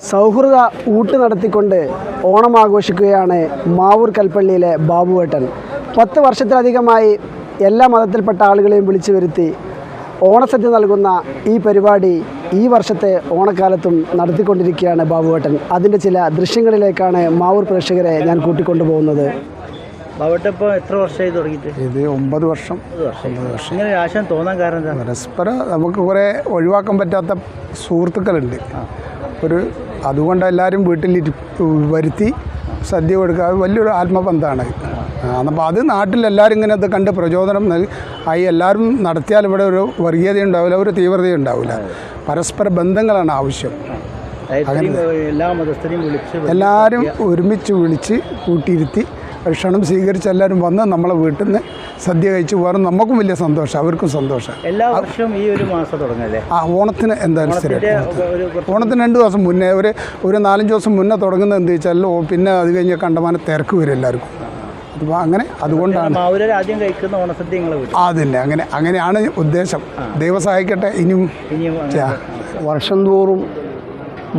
സൗഹൃദ ഊട്ട് നടത്തിക്കൊണ്ട് ഓണം ആഘോഷിക്കുകയാണ് മാവൂർ കൽപ്പള്ളിയിലെ ബാബുവേട്ടൻ പത്ത് വർഷത്തിലധികമായി എല്ലാ മതത്തിൽപ്പെട്ട ആളുകളെയും വിളിച്ചു വരുത്തി ഓണസദ്യ നൽകുന്ന ഈ പരിപാടി ഈ വർഷത്തെ ഓണക്കാലത്തും നടത്തിക്കൊണ്ടിരിക്കുകയാണ് ബാബുവേട്ടൻ അതിന്റെ ചില ദൃശ്യങ്ങളിലേക്കാണ് മാവൂർ പ്രേക്ഷകരെ ഞാൻ കൂട്ടിക്കൊണ്ടുപോകുന്നത്. ബാബട്ടെ ഇപ്പോൾ എത്ര വർഷമായി തുടങ്ങിയിട്ട്? ഇത് ഒമ്പത് വർഷം. ഇങ്ങനെ ആശയം തോന്നാൻ കാരണം പരസ്പരം നമുക്ക് കുറേ ഒഴിവാക്കാൻ പറ്റാത്ത സുഹൃത്തുക്കളുണ്ട്. ഒരു അതുകൊണ്ട് എല്ലാവരും വീട്ടിൽ വരുത്തി സദ്യ കൊടുക്കുക. വലിയൊരു ആത്മബന്ധമാണ്. അപ്പോൾ അത് നാട്ടിലെല്ലാവരും ഇങ്ങനെ ഇത് കണ്ട് പ്രചോദനം നൽകി. ആയി എല്ലാവരും നടത്തിയാൽ ഇവിടെ ഒരു വർഗീയത ഉണ്ടാവില്ല ഒരു തീവ്രത ഉണ്ടാവില്ല. പരസ്പര ബന്ധങ്ങളാണ് ആവശ്യം. എല്ലാവരും ഒരുമിച്ച് വിളിച്ച് കൂട്ടിയിരുത്തി. ഭക്ഷണം സ്വീകരിച്ച് എല്ലാവരും വന്ന് നമ്മളെ വീട്ടിൽ നിന്ന് സദ്യ കഴിച്ച് പോകാൻ നമുക്കും വലിയ സന്തോഷം അവർക്കും സന്തോഷം. എല്ലാ വർഷവും ഈ ഒരു മാസം തുടങ്ങല്ലേ? ആ ഓണത്തിന് എന്തായാലും സ്ഥിരം ഇതിന്റെ ഒരു കുറച്ച് ഓണത്തിന് രണ്ട് ദിവസം മുന്നേ ഒരു ഒരു നാലഞ്ച് ദിവസം മുന്നേ തുടങ്ങുന്നത് എന്ത് വെച്ചാൽ പിന്നെ അത് കഴിഞ്ഞ കണ്ടമാനം തിരക്ക് വരും എല്ലാവർക്കും. അപ്പോൾ അങ്ങനെ അതുകൊണ്ടാണ് ആദ്യം കഴിക്കുന്ന ഓണസദ്യ അതില്ല അങ്ങനെ അങ്ങനെയാണ് ഉദ്ദേശം. ദൈവം സഹായിക്കട്ടെ ഇനിയും വർഷം തോറും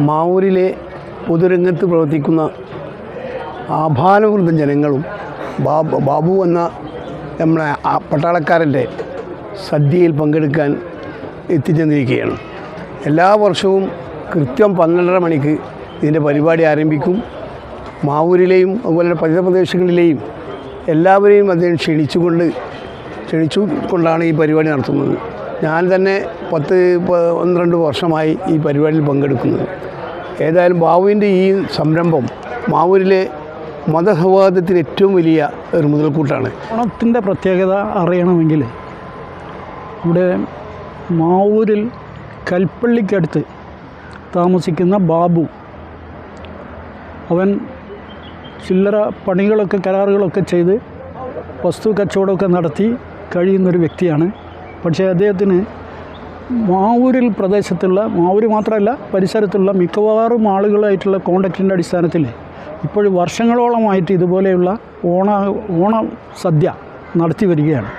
മാവൂരിലെ പൊതുരംഗത്ത് പ്രവർത്തിക്കുന്ന ആഭാനവൃദ്ധ ജനങ്ങളും ബാബു ബാബു എന്ന നമ്മളെ പട്ടാളക്കാരന്റെ സദ്യയിൽ പങ്കെടുക്കാൻ എത്തിച്ചെന്നിരിക്കുകയാണ് എല്ലാ വർഷവും കൃത്യം പന്ത്രണ്ടര മണിക്ക് ഇതിന്റെ പരിപാടി ആരംഭിക്കും. മാവൂരിലെയും അതുപോലെ പരിസര പ്രദേശങ്ങളിലെയും എല്ലാവരെയും അദ്ദേഹം ക്ഷണിച്ചുകൊണ്ട് ക്ഷണിച്ചു കൊണ്ടാണ് ഈ പരിപാടി നടത്തുന്നത്. ഞാൻ തന്നെ പത്ത് പന്ത്രണ്ട് വർഷമായി ഈ പരിപാടിയിൽ പങ്കെടുക്കുന്നത്. ഏതായാലും ബാബുവിന്റെ ഈ സംരംഭം മാവൂരിലെ മതസൗഹാർദ്ദത്തിന് ഏറ്റവും വലിയ ഒരു മുതൽക്കൂട്ടാണ്. ഓണത്തിന്റെ പ്രത്യേകത അറിയണമെങ്കിൽ ഇവിടെ മാവൂരിൽ കൽപ്പള്ളിക്കടുത്ത് താമസിക്കുന്ന ബാബു അവൻ ചില്ലറ പണികളൊക്കെ കരാറുകളൊക്കെ ചെയ്ത് വസ്തു കച്ചവടമൊക്കെ നടത്തി കഴിയുന്നൊരു വ്യക്തിയാണ്. പക്ഷേ അദ്ദേഹത്തിന് മാവൂരിൽ പ്രദേശത്തുള്ള മാവൂര് മാത്രമല്ല പരിസരത്തുള്ള മിക്കവാറും ആളുകളായിട്ടുള്ള കോണ്ടാക്റ്റിന്റെ അടിസ്ഥാനത്തിൽ ഇപ്പോൾ വർഷങ്ങളോളമായിട്ട് ഇതുപോലെയുള്ള ഓണ ഓണ സദ്യ നടത്തി വരികയാണ്.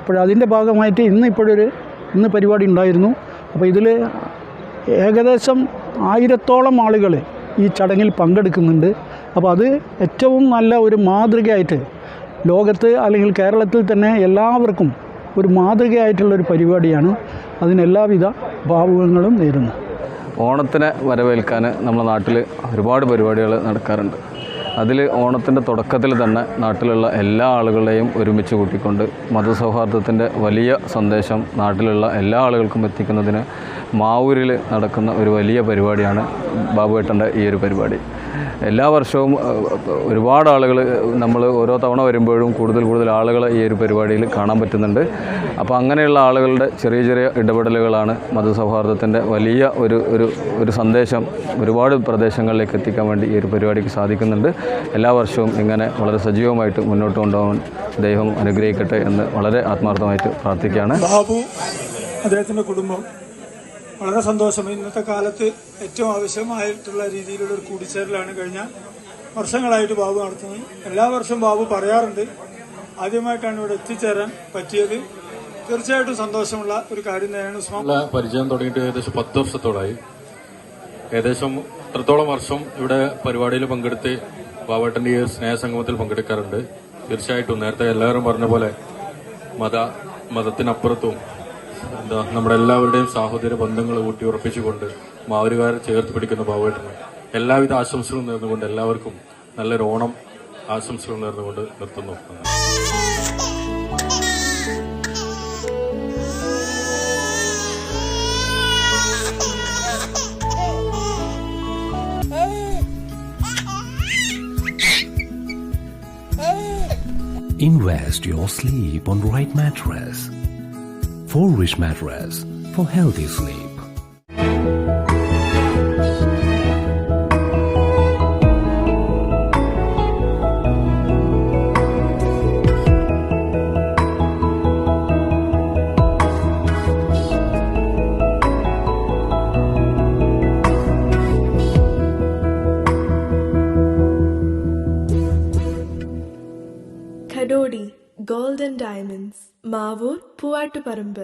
അപ്പോൾ അതിന്റെ ഭാഗമായിട്ട് ഇന്ന് ഇപ്പോഴൊരു ഇന്ന് പരിപാടി ഉണ്ടായിരുന്നു. അപ്പോൾ ഇതിൽ ഏകദേശം ആയിരത്തോളം ആളുകൾ ഈ ചടങ്ങിൽ പങ്കെടുക്കുന്നുണ്ട്. അപ്പോൾ അത് ഏറ്റവും നല്ല ഒരു മാതൃകയായിട്ട് ലോകത്ത് അല്ലെങ്കിൽ കേരളത്തിൽ തന്നെ എല്ലാവർക്കും ഒരു മാതൃകയായിട്ടുള്ളൊരു പരിപാടിയാണ്. അതിനെല്ലാവിധ ഭാവുകങ്ങളും നേരുന്നു. ഓണത്തിനെ വരവേൽക്കാൻ നമ്മുടെ നാട്ടിൽ ഒരുപാട് പരിപാടികൾ നടക്കാറുണ്ട്. അതിൽ ഓണത്തിന്റെ തുടക്കത്തിൽ തന്നെ നാട്ടിലുള്ള എല്ലാ ആളുകളെയും ഒരുമിച്ച് കൂട്ടിക്കൊണ്ട് മതസൗഹാർദ്ദത്തിന്റെ വലിയ സന്ദേശം നാട്ടിലുള്ള എല്ലാ ആളുകൾക്കും എത്തിക്കുന്നതിന് മാവൂരിൽ നടക്കുന്ന ഒരു വലിയ പരിപാടിയാണ് ബാബുവേട്ടന്റെ ഈ ഒരു പരിപാടി. എല്ലാ വർഷവും ഒരുപാട് ആളുകൾ നമ്മൾ ഓരോ തവണ വരുമ്പോഴും കൂടുതൽ കൂടുതൽ ആളുകളെ ഈ ഒരു പരിപാടിയിൽ കാണാൻ പറ്റുന്നുണ്ട്. അപ്പോൾ അങ്ങനെയുള്ള ആളുകളുടെ ചെറിയ ചെറിയ ഇടപെടലുകളാണ് മതസൗഹാർദ്ദത്തിന്റെ വലിയ ഒരു ഒരു ഒരു സന്ദേശം ഒരുപാട് പ്രദേശങ്ങളിലേക്ക് എത്തിക്കാൻ വേണ്ടി ഈ ഒരു പരിപാടിക്ക് സാധിക്കുന്നുണ്ട്. എല്ലാ വർഷവും ഇങ്ങനെ വളരെ സജീവമായിട്ട് മുന്നോട്ട് കൊണ്ടുപോകാൻ ദൈവം അനുഗ്രഹിക്കട്ടെ എന്ന് വളരെ ആത്മാർത്ഥമായിട്ട് പ്രാർത്ഥിക്കുകയാണ്. അദ്ദേഹത്തിന്റെ കുടുംബം വളരെ സന്തോഷം. ഇന്നത്തെ കാലത്ത് ഏറ്റവും ആവശ്യമായിട്ടുള്ള രീതിയിലുള്ള ഒരു കൂടിച്ചേരലാണ് കഴിഞ്ഞ വർഷങ്ങളായിട്ട് ബാബു നടത്തുന്നത്. എല്ലാ വർഷവും ബാബു പറയാറുണ്ട് ആദ്യമായിട്ടാണ് ഇവിടെ എത്തിച്ചേരാൻ പറ്റിയത്. തീർച്ചയായിട്ടും സന്തോഷമുള്ള ഒരു കാര്യം തന്നെയാണ് ഉസ്മാൻ. പരിചയം തുടങ്ങിയിട്ട് ഏകദേശം പത്ത് വർഷത്തോളായി. ഏകദേശം എത്രത്തോളം വർഷം ഇവിടെ പരിപാടിയിൽ പങ്കെടുത്ത് ബാബേട്ടന്റെ ഈ സ്നേഹസംഗമത്തിൽ പങ്കെടുക്കാറുണ്ട്. തീർച്ചയായിട്ടും നേരത്തെ എല്ലാവരും പറഞ്ഞ പോലെ മത മതത്തിനപ്പുറത്തും എന്താ നമ്മുടെ എല്ലാവരുടെയും സാഹോദര്യ ബന്ധങ്ങൾ ഊട്ടി ഉറപ്പിച്ചുകൊണ്ട് മാവരുകാരെ ചേർത്ത് പിടിക്കുന്ന ഭാവമായിട്ടാണ് എല്ലാവിധ ആശംസകളും നേർന്നുകൊണ്ട് എല്ലാവർക്കും നല്ലൊരു ഓണം ആശംസകൾ നേർന്നുകൊണ്ട് നിർത്തുന്നു Invest your sleep on right mattress. For rich mattress for healthy sleep. Khadodi golden diamonds Mavoor Poovattuparamba